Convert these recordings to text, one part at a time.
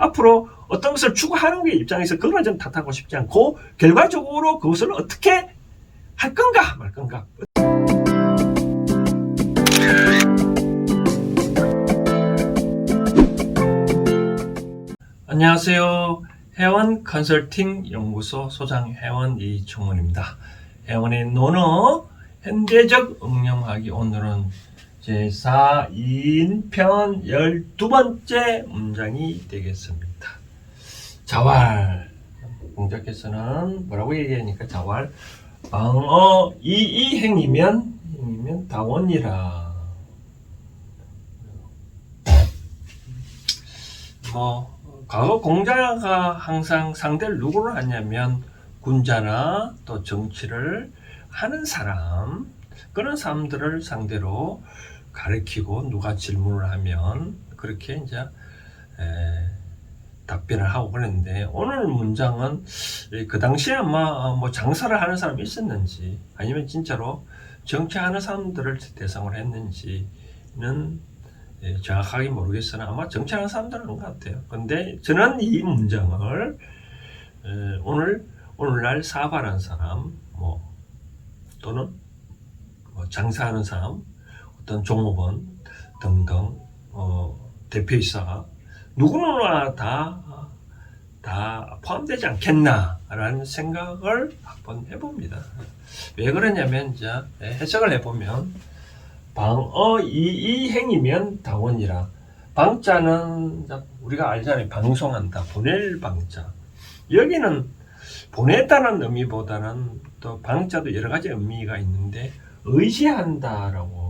앞으로 어떤 것을 추구하는 게 입장에서 그걸 좀 탓하고 싶지 않고 결과적으로 그것을 어떻게 할 건가 말 건가 안녕하세요. 회원 컨설팅 연구소 소장 회원 이종원입니다. 회원의 논어 현대적 응용하기 오늘은 제4인편 12번째 문장이 되겠습니다. 자활. 공작께서는 뭐라고 얘기하니까 자활? 방어 이이 행이면 행이면 다원이라. 뭐 과거 공자가 항상 상대를 누구를 하냐면 군자나 또 정치를 하는 사람. 그런 사람들을 상대로 가르치고 누가 질문을 하면 그렇게 이제 에, 답변을 하고 그랬는데 오늘 문장은 그 당시에 아마 뭐 장사를 하는 사람이 있었는지 아니면 진짜로 정치하는 사람들을 대상으로 했는지는 예, 정확하게 모르겠으나 아마 정치하는 사람들은 것 같아요. 근데 저는 이 문장을 에, 오늘 오늘날 사발한 사람 뭐 또는 뭐 장사하는 사람 어떤 종업원 등등 어, 대표이사 누구나 다, 다 포함되지 않겠나라는 생각을 한번 해봅니다. 왜 그러냐면 이제 해석을 해보면 방어 이 이행이면 당원이라 방자는 우리가 알잖아요. 방송한다. 보낼 방자. 여기는 보냈다는 의미보다는 또 방자도 여러 가지 의미가 있는데 의지한다라고 음,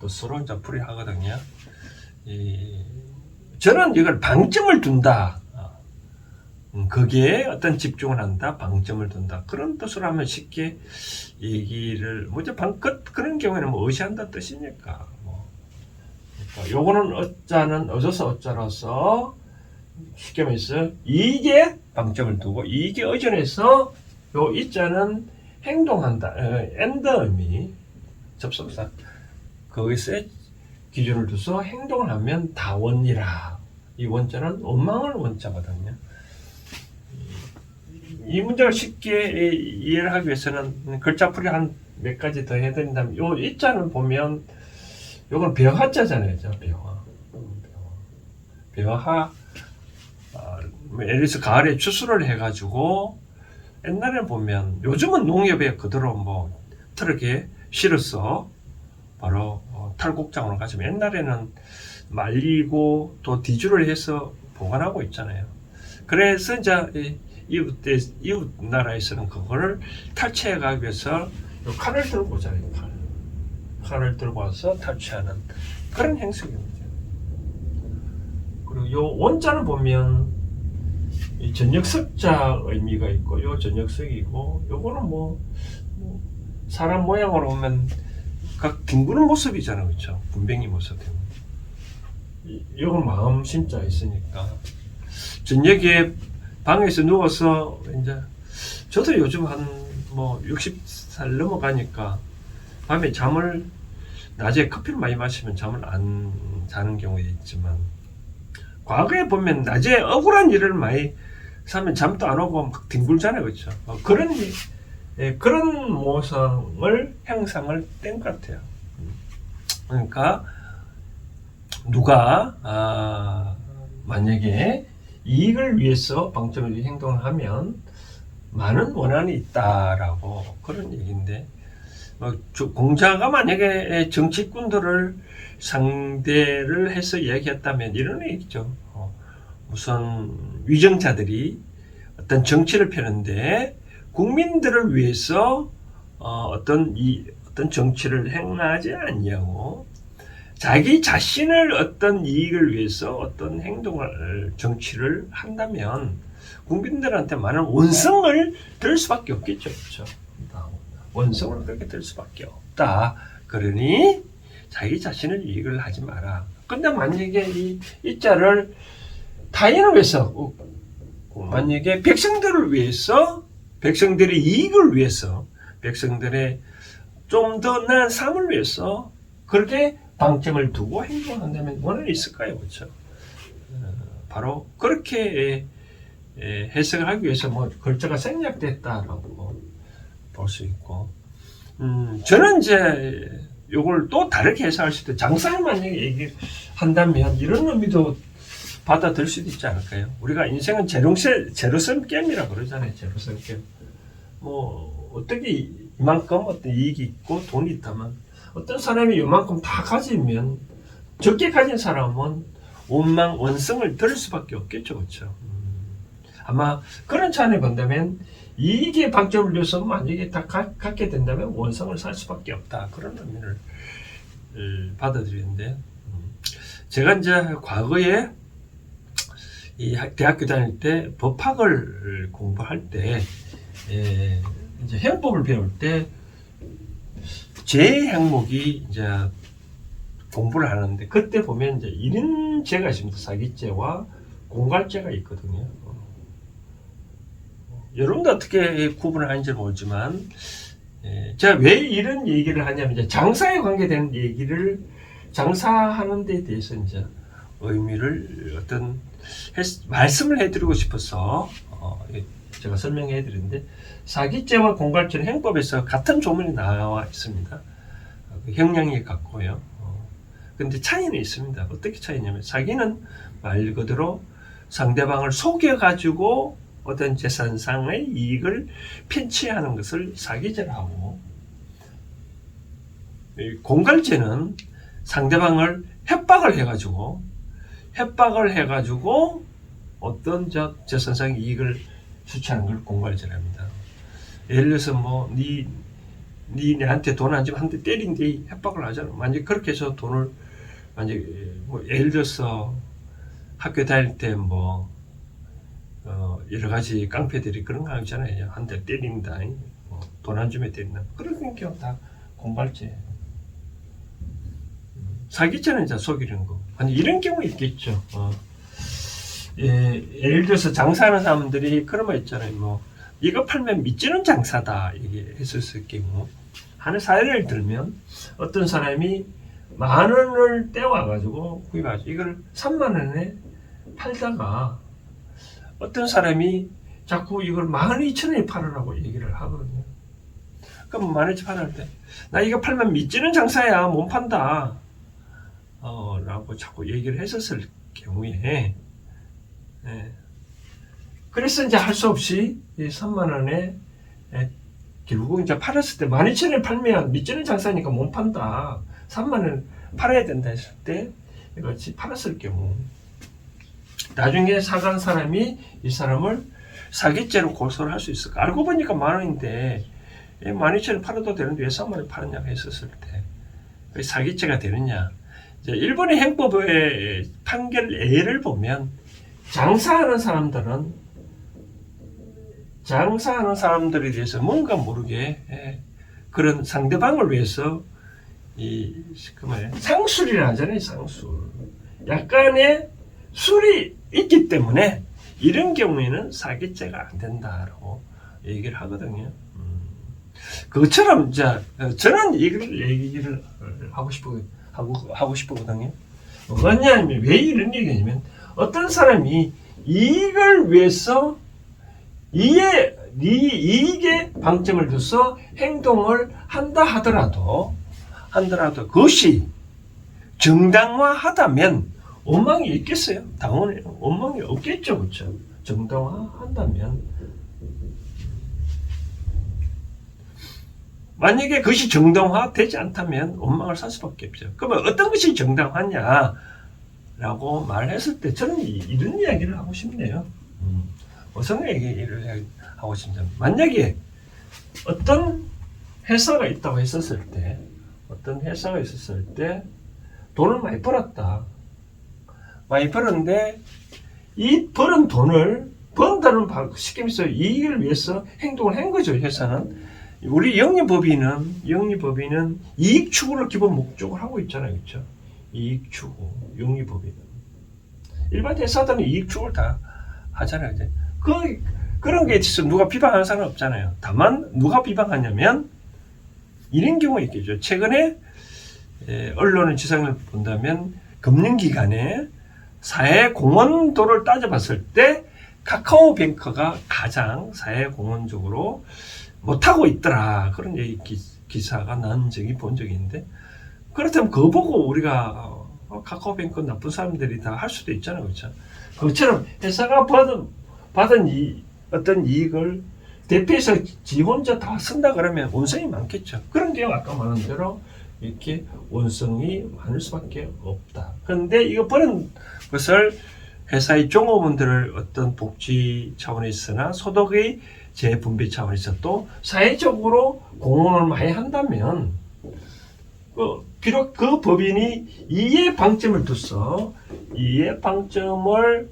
또 서로 이제 풀이하거든요. 이, 저는 이걸 방점을 둔다. 음, 거기에 어떤 집중을 한다, 방점을 둔다. 그런 뜻으로 하면 쉽게 얘기를, 뭐죠, 방, 그, 그런 경우에는 뭐 의시한다 뜻이니까. 뭐. 그러니까 요거는 어자는 어져서 어자로서 쉽게 말해서 이게 방점을 두고 이게 의존해서 요 이자는 행동한다. 어, 엔드 의미. 접속사. 거기서 기준을 두서 행동을 하면 다원이라. 이 원자는 원망을 원자거든요. 이 문장을 쉽게 이해를 하기 위해서는 글자풀이 한 몇 가지 더 해야 된다면 요 이자는 보면 요건 아, 뭐 예를 들어서 가을에 추수를 해가지고 옛날에 보면 요즘은 농협에 그대로 뭐 트럭에 실어서 바로 어, 탈곡장으로 가지만 옛날에는 말리고 또 디주를 해서 보관하고 있잖아요. 그래서 이제 이- 이웃 때 이웃 나라에서는 그거를 탈취해 가기 위해서 요 칼을 들고 오잖아요. 칼. 칼을 들고 와서 탈취하는 그런 행색입니다. 그리고 요 원자를 보면 이 전역석자 의미가 있고 요 전역석이고 요거는 뭐, 뭐 사람 모양으로 보면 각 뒹구는 모습이잖아요, 그렇죠? 분뱅이 모습. 이- 요건 마음 심자 있으니까 저녁에 방에서 누워서 이제 저도 요즘 한 뭐 60살 넘어가니까 밤에 잠을 낮에 커피를 많이 마시면 잠을 안 자는 경우도 있지만 과거에 보면 낮에 억울한 일을 많이 사면 잠도 안 오고 막 뒹굴잖아요, 그렇죠? 어, 그런 일, 예, 그런 모상을 형상을 뗀 것 같아요. 음. 그러니까 누가 아, 만약에 이익을 위해서 방점을 행동을 하면 많은 원한이 있다라고 그런 얘기인데 뭐, 저- 공자가 만약에 정치꾼들을 상대를 해서 이야기했다면 이런 얘기죠. 어, 우선 위정자들이 어떤 정치를 펴는데 국민들을 위해서 어, 떤 이, 어떤 정치를 행하지 않냐고 자기 자신을 어떤 이익을 위해서 어떤 행동을 정치를 한다면 국민들한테 많은 원성을 들 수밖에 없겠죠, 그렇죠? 원성을 그렇게 들 수밖에 없다. 그러니 자기 자신을 이익을 하지 마라. 근데 만약에 이 이 자를 타인을 위해서 어, 만약에 백성들을 위해서 백성들의 이익을 위해서 백성들의 좀 더 나은 삶을 위해서 그렇게 방점을 두고 행동한다면 원한이 있을까요? 그렇죠? 어, 바로 그렇게 에, 에, 해석을 하기 위해서 뭐 글자가 생략됐다라고 볼 수 있고 음, 저는 이제 요걸 또 다르게 해석할 수도 장사를 만약에 얘기한다면 이런 의미도 받아들일 수도 있지 않을까요? 우리가 인생은 제로세, 제로섬 게임이라고 그러잖아요. 제로섬 게임. 뭐 어떻게 이만큼 어떤 이익이 있고 돈이 있다면 어떤 사람이 이만큼 다 가지면 적게 가진 사람은 원망 원성을 들을 수밖에 없겠죠, 그렇죠? 음, 아마 그런 차원에 본다면 이익의 방점을 줘서 만약에 다 가- 갖게 된다면 원성을 살 수밖에 없다 그런 의미를 을 받아들이는데 음, 제가 이제 과거에 이 학- 대학교 다닐 때 법학을 공부할 때 예, 이제 해법을 배울 때 제 항목이 이제 공부를 하는데 그때 보면 이제 이런 죄가 있습니다. 사기죄와 공갈죄가 있거든요. 어. 여러분도 어떻게 구분을 하는지 모르지만 예, 제가 왜 이런 얘기를 하냐면 이제 장사에 관계되는 얘기를 장사하는 데 대해서 이제 의미를 어떤 했- 말씀을 해드리고 싶어서 어, 예, 제가 설명해 드리는데 사기죄와 공갈죄는 행법에서 같은 조문이 나와 있습니다. 어, 그 형량이 같고요. 어, 근데 차이는 있습니다. 어떻게 차이냐면 사기는 말 그대로 상대방을 속여가지고 어떤 재산상의 이익을 편취하는 것을 사기죄라 하고 이 공갈죄는 상대방을 협박을 해가지고 협박을 해가지고 어떤 저 재산상 이익을 수취하는 걸 공갈죄랍니다. 예를 들어서 뭐 니 니 내한테 돈 안 주면 한 대 때린데 협박을 하잖아. 만약 그렇게 해서 돈을 만약 뭐 예를 들어서 학교 다닐 때 뭐 어, 여러 가지 깡패들이 그런 거 하잖아요. 한 대 때린다. 뭐 돈안 주면 때린다. 그런 경우 다 공갈죄. 사기죄는 이제 속이는 거. 아니 이런 경우 있겠죠. 어. 예, 예를 들어서 장사하는 사람들이 그런 거 있잖아요. 뭐 이거 팔면 미치는 장사다 얘기했었을 경우 하는 사례를 들면 어떤 사람이 만 원을 떼와 가지고 구입하죠. 이걸 3만 원에 팔다가 어떤 사람이 자꾸 이걸 만 이천 원에 팔으라고 얘기를 하거든요. 그럼 만 이천 팔을 때, 나 이거 팔면 미치는 장사야, 못 판다. 어, 라고 자꾸 얘기를 했었을 경우에, 예. 그래서 이제 할 수 없이 이 3만 원에 예, 결국 이제 팔았을 때 12,000원에 팔면 미치는 장사니까 못 판다. 3만 원 팔아야 된다 했을 때 이것이 팔았을 경우 나중에 사간 사람이 이 사람을 사기죄로 고소를 할 수 있을까? 알고 보니까 만 원인데 12,000원 팔아도 되는데 왜 3만 원 팔았냐고 했었을 때 사기죄가 되느냐? 일본의 행법의 판결 예를 보면 장사하는 사람들은 장사하는 사람들에 대해서 뭔가 모르게 예, 그런 상대방을 위해서 이 그말 상술이라 하잖아요 상술 약간의 술이 있기 때문에 이런 경우에는 사기죄가 안 된다라고 얘기를 하거든요. 음. 그것처럼 이제 어, 저는 이걸 얘기를 하고 싶어 하고 하고 싶거든요. 뭐냐면 왜 이런 얘기냐면 어떤 사람이 이익을 위해서 이에 이 이익에 방점을 둬서 행동을 한다 하더라도 한더라도 그것이 정당화하다면 원망이 있겠어요? 당연히 원망이 없겠죠, 그렇죠? 정당화한다면 만약에 그것이 정당화되지 않다면 원망을 살 수밖에 없죠. 그러면 어떤 것이 정당화냐라고 말했을 때 저는 이- 이런 이야기를 하고 싶네요. 음, 어떤 얘기를 하고 싶냐면 만약에 어떤 회사가 있다고 했었을 때 어떤 회사가 있었을 때 돈을 많이 벌었다. 많이 벌었는데 이 벌은 돈을 번다는 말해서 이익을 위해서 행동을 한 거죠 회사는 우리 영리법인은 영리법인은 이익 추구를 기본 목적으로 하고 있잖아요. 그렇죠 이익 추구 영리법인은. 일반 회사들은 이익 추구를 다 하잖아요. 이제. 그 그런 게 있어서 누가 비방하는 사람 없잖아요. 다만 누가 비방하냐면 이런 경우가 있겠죠. 최근에 에, 언론의 지상을 본다면 금융기관에 사회 공헌도를 따져봤을 때 카카오뱅크가 가장 사회 공헌적으로 못하고 있더라. 그런 얘기 기, 사가 난 적이 본 적이 있는데 그렇다면 그거 보고 우리가 어, 카카오뱅크 나쁜 사람들이 다 할 수도 있잖아요. 그렇죠? 그것처럼 회사가 받은 받은 이 어떤 이익을 대표해서 지 혼자 다 쓴다 그러면 원성이 많겠죠. 그런 경우 아까 말한 대로 이렇게 원성이 많을 수밖에 없다. 그런데 이거 버는 것을 회사의 종업원들을 어떤 복지 차원에서나 소득의 재분배 차원에서 또 사회적으로 공헌을 많이 한다면 그 비록 그 법인이 이해 방점을 둬서 이해 방점을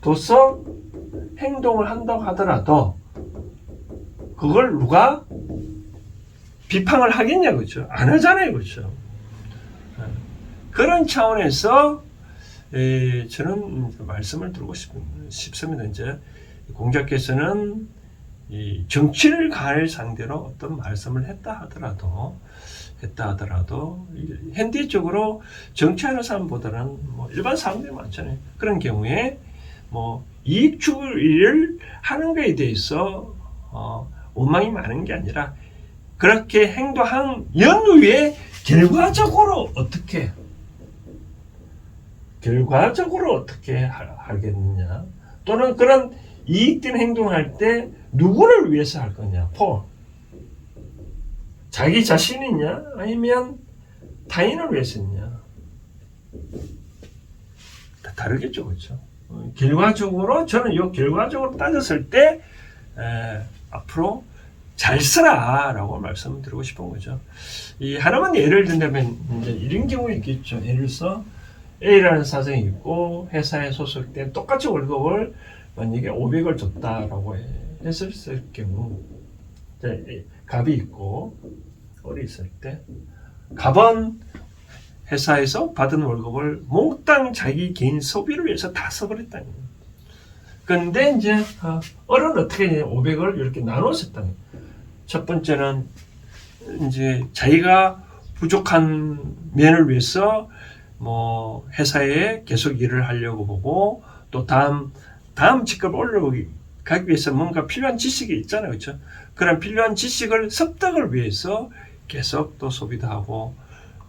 둬서 행동을 한다고 하더라도 그걸 누가 비판을 하겠냐 그죠 안 하잖아요 그죠 그런 차원에서 에, 저는 말씀을 드리고 싶, 싶습니다. 이제 공자께서는 이 정치를 가할 상대로 어떤 말씀을 했다 하더라도 했다 하더라도 이 현대적으로 정치하는 사람보다는 뭐 일반 사람들이 많잖아요. 그런 경우에 뭐 이익 추구를 하는 것에 대해서 어, 원망이 많은 게 아니라 그렇게 행동한 연후에 결과적으로 어떻게 결과적으로 어떻게 하- 하겠느냐 또는 그런 이익된 행동을 할때 누구를 위해서 할 거냐? 포 자기 자신이냐? 아니면 타인을 위해서냐? 다 다르겠죠 그렇죠? 어, 결과적으로 저는 이 결과적으로 따졌을 때 에, 앞으로 잘 쓰라라고 말씀드리고 싶은 거죠. 이 하나만 예를 든다면 이제 이런 경우 있겠죠. 예를 들어서 A라는 사정이 있고 회사에 소속된 똑같이 월급을 만약에 500을 줬다라고 했을 경우 이제 갑이 있고 을이 있을 때 갑은 회사에서 받은 월급을 몽땅 자기 개인 소비를 위해서 다 써버렸다는 거예요. 근데 이제 어, 을은 어떻게 했냐 500을 이렇게 거예요. 첫 번째는 이제 자기가 부족한 면을 위해서 뭐 회사에 계속 일을 하려고 보고 또 다음 다음 직급 올라가기 가기 위해서 뭔가 필요한 지식이 있잖아요, 그렇죠? 그런 필요한 지식을 습득을 위해서 계속 또 소비도 하고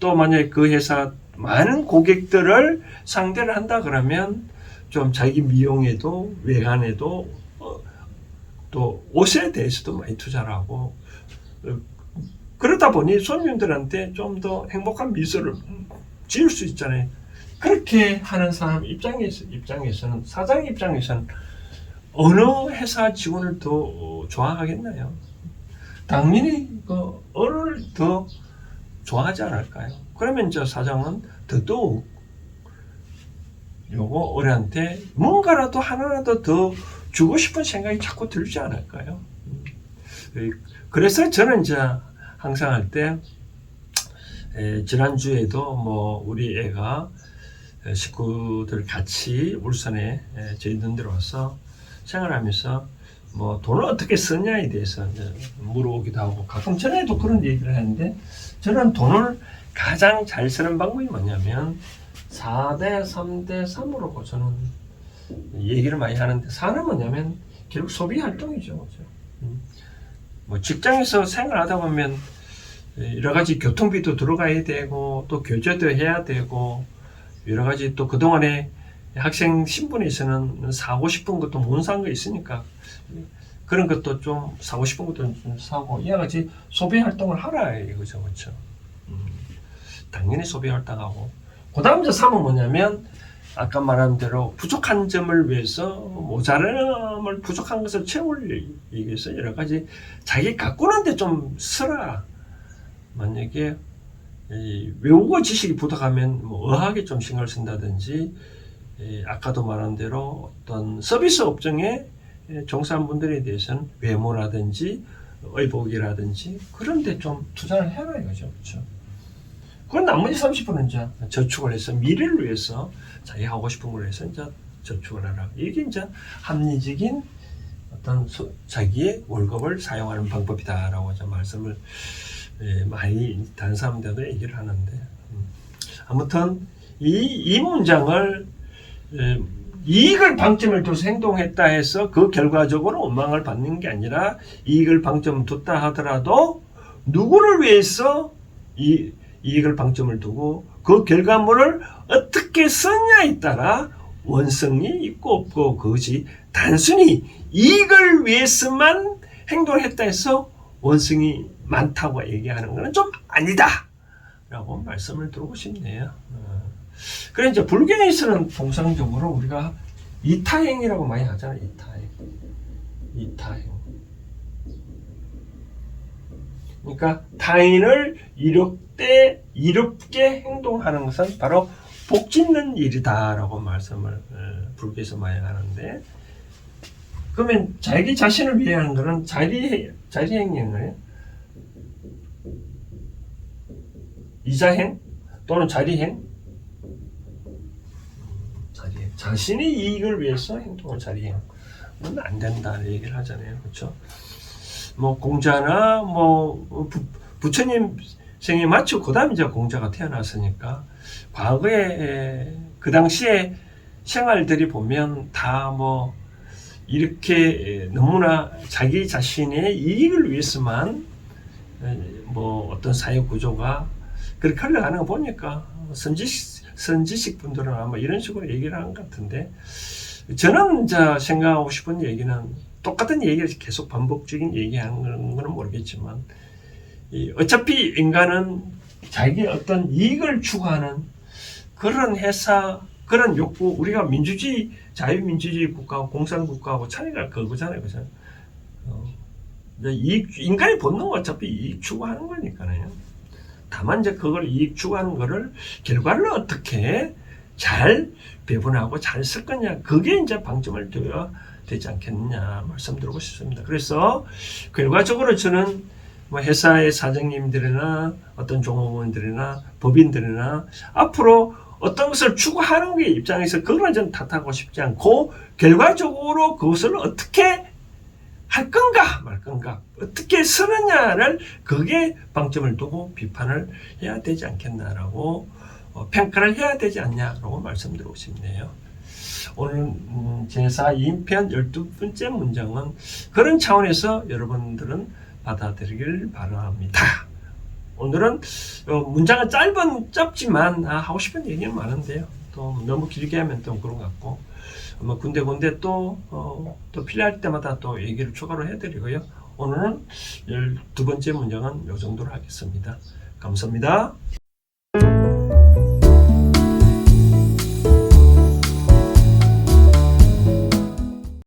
또 만약에 그 회사 많은 고객들을 상대를 한다 그러면 좀 자기 미용에도 외관에도 어, 또 옷에 대해서도 많이 투자를 하고 어, 그러다 보니 손님들한테 좀 더 행복한 미소를 지을 수 있잖아요. 그렇게 하는 사람 입장에서 입장에서는 사장 입장에서는 어느 회사 직원을 더 어, 좋아하겠나요? 당연히 그 어를 더 좋아하지 않을까요? 그러면 저 사장은 더더욱 요거 어른한테 뭔가라도 하나라도 더 주고 싶은 생각이 자꾸 들지 않을까요? 음. 그래서 저는 이제 항상 할 때 지난주에도 뭐 우리 애가 에, 식구들 같이 울산에 에, 저희 눈대로 와서 생활하면서 뭐 돈을 어떻게 쓰냐에 대해서 물어보기도 하고 가끔 전에도 그런 얘기를 하는데 저는 돈을 가장 잘 쓰는 방법이 뭐냐면 4대 3대 3으로 저는 얘기를 많이 하는데 4는 뭐냐면 결국 소비 활동이죠. 음. 뭐 직장에서 생활하다 보면 여러 가지 교통비도 들어가야 되고 또 교재도 해야 되고 여러 가지 또 그동안에 학생 신분에서는 사고 싶은 것도 못 산 거 있으니까 그런 것도 좀 사고 싶은 것도 좀 사고 이와 같이 소비 활동을 하라 이거죠. 그렇죠? 음, 당연히 소비 활동하고. 그 다음 이제 3은 뭐냐면 아까 말한 대로 부족한 점을 위해서 모자람을 부족한 것을 채우기 위해서 여러 가지 자기 가꾸는데 좀 쓰라. 만약에 이 외국어 지식이 부족하면 뭐 어학에 좀 신경을 쓴다든지 이 아까도 말한 대로 어떤 서비스 업종에 종사한 분들에 대해서는 외모라든지 의복이라든지 그런 데 좀 투자를 해라 이거죠. 그렇죠? 그건 나머지 30%는 이제 저축을 해서 미래를 위해서 자기 하고 싶은 걸 해서 이제 저축을 하라. 이게 이제 합리적인 어떤 소- 자기의 월급을 사용하는 방법이다라고 이제 말씀을 예, 많이 다른 사람들도 얘기를 하는데 음. 아무튼 이, 이 문장을 에, 이익을 방점을 둬서 행동했다 해서 그 결과적으로 원망을 받는 게 아니라 이익을 방점 뒀다 하더라도 누구를 위해서 이 이익을 방점을 두고 그 결과물을 어떻게 썼냐에 따라 원성이 있고 없고 그것이 단순히 이익을 위해서만 행동을 했다 해서 원성이 많다고 얘기하는 것은 좀 아니다. 라고 말씀을 드리고 싶네요. 어. 그래 이제 불교에서는 통상적으로 우리가 이타행이라고 많이 하잖아요. 이타행. 이타행. 그러니까 타인을 이롭게 이롭게 행동하는 것은 바로 복 짓는 일이다라고 말씀을 어, 불교에서 많이 하는데 그러면 자기 자신을 위해 하는 것은 자리 자리 행위인가요? 이자행 또는 자리행? 자신의 이익을 위해서 행동을. 그건 안 된다는 얘기를 하잖아요. 그렇죠? 뭐 공자나 뭐 부, 부처님 생에 마치고 그다음 이제 공자가 태어났으니까 과거에 그 당시에 생활들이 보면 다 뭐 이렇게 너무나 자기 자신의 이익을 위해서만 뭐 어떤 사회 구조가 그렇게 흘러가는 거 보니까 선지식, 선지식 분들은 아마 이런 식으로 얘기를 하는 것 같은데 저는 이제 생각하고 싶은 얘기는 똑같은 얘기를 계속 반복적인 얘기하는 거는 모르겠지만 이 어차피 인간은 자기 어떤 이익을 추구하는 그런 회사 그런 욕구 우리가 민주주의 자유민주주의 국가하고 공산국가하고 차이가 그거잖아요 그죠? 어, 이익, 인간의 본능은 어차피 이익 추구하는 거니까요 다만 이제 그걸 이익 추구하는 거를 결과를 어떻게 잘 배분하고 잘 쓸 거냐 그게 이제 방점을 둬야 되지 않겠느냐 말씀드리고 싶습니다. 그래서 결과적으로 저는 뭐 회사의 사장님들이나 어떤 종업원들이나 법인들이나 앞으로 어떤 것을 추구하는 게 입장에서 그걸 좀 탓하고 싶지 않고 결과적으로 그것을 어떻게 할 건가 말 건가 어떻게 쓰느냐를 그게 방점을 두고 비판을 해야 되지 않겠나라고 어, 평가를 해야 되지 않냐라고 말씀드리고 싶네요. 오늘 음, 제사 2인편 12번째 문장은 그런 차원에서 여러분들은 받아들이길 바랍니다. 오늘은 어, 문장은 짧은 짧지만 아, 하고 싶은 얘기는 많은데요. 또 너무 길게 하면 또 그런 것 같고 아마 군데 군데 또, 어, 또 필요할 때마다 또 얘기를 추가로 해드리고요. 오늘은 12번째 문장은 이 정도로 하겠습니다. 감사합니다.